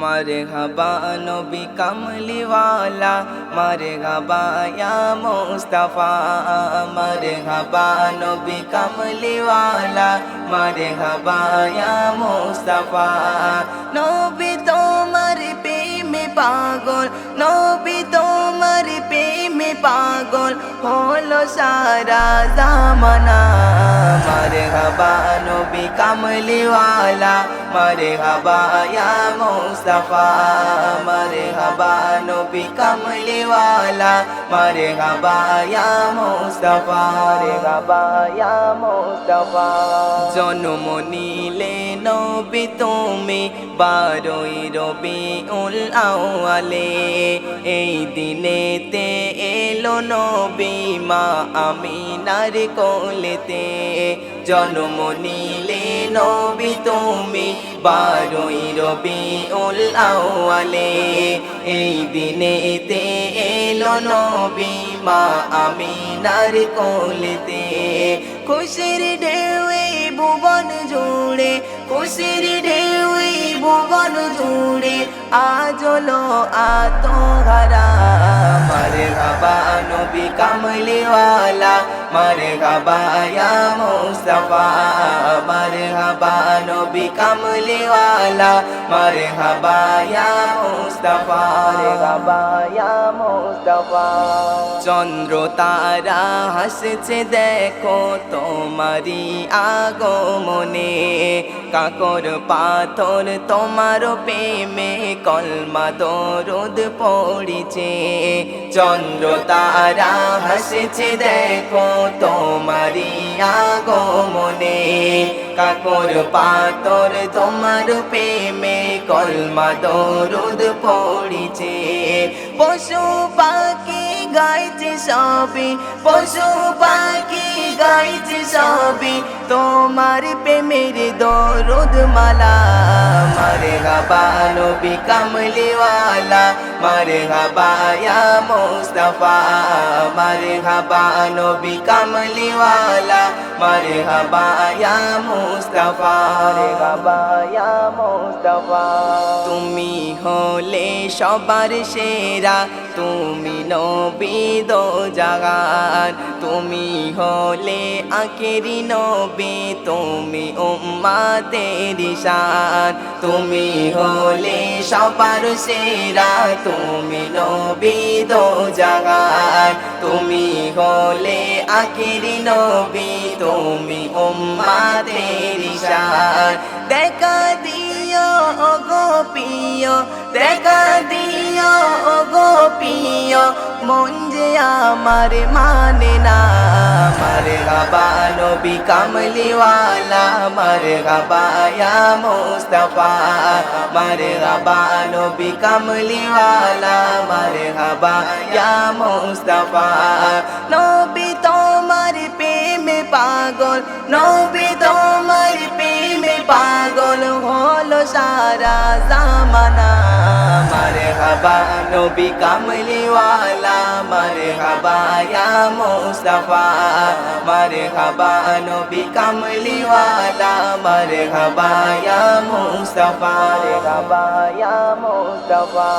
মারে হাবা নবী কামলিওয়ালা মারে হাবা ইয়া মুস্তাফা মারে হাবা নবী কামলিওয়ালা মারে হাবা ইয়া মুস্তাফা পাগল হলো সারা জামানা। মারে হাবা নবী কামলিওয়ালা মারে হাবা ইয়া মুস্তাফা। মারে হাবা নবী কামলিওয়ালা মারে হাবা ইয়া মুস্তাফা। রে হাবা ইয়া মুস্তাফা। জন্ম নিলে নবী তুমি বারোই রবি উল আওয়ালে এই দিনেতে এলো নবী মা আমিনার কোলেতে। জন্ম নিলে নবী তুমি বারোই রবি উল আওয়ালে এই দিনেতে এলো নবী মা আমিনার কোলেতে। খুশির ঢেউয়ে ভুবন জুড়ে খুশির ঢেউয়ে ভুবন জুড়ে আজল হলো আত্মহারা মারে বাবা নবী কামলিওয়ালা মারে গাবা ইয়া মুস্তাফা মারে গাবা নবী কামলিওয়ালা মারে গাবা মুস্তাফা মারে গাবা মুস্তাফা। চন্দ্র তারা হাসছে, দেখো তোমারি আগমনে, কাকর পাথর তোমার প্রেমে কলমা দরদ পড়িছে। চন্দ্র তারা হাসছে, দেখো তোমারি আগমনে কাকর পাতর তোমার প্রেমে কলমা দরদ পড়িছে। পশু পাখি গাইছে সবে পশু পাখি গাইছে সবে তোমার প্রেমের দরদ মালা মারে গাবা নবী কামলিওয়ালা মারে গাবা ইয়া মুস্তাফা মারে গাবা নবী কামলিওয়ালা মারে গাবা ইয়া মুস্তাফা। রে গাবা ইয়া মুস্তাফা। তুমি হলে সবার সেরা তুমি নবী দো জাগান। তুমি হলে আকেরি নবী তুমি উম্মাতের শান তুমি হলে সবার সেরা তুমি নবী দো তুমি হলে আকিরি নবী, তুমি উম্মাতের শান দেখা দিও গো দেখা দিও। পিও মন যে আমার মানে না। মারে গাবা নবী কামলিওয়ালা মারে গাবা ইয়া মুস্তাফা। মারে গাবা নবী কামলিওয়ালা মারে গাবা ইয়া নবী তোমার প্রেমে পাগল, নবী তোমার প্রেমে পাগল হলো সারা জামানা। মারে হাবা নবী কামলিওয়ালা মারে হাবা ইয়া মুস্তাফা মারে হাবা নবী কামলিওয়ালা মারে হাবা ইয়া মুস্তাফা রে হাবা ইয়া মুস্তাফা।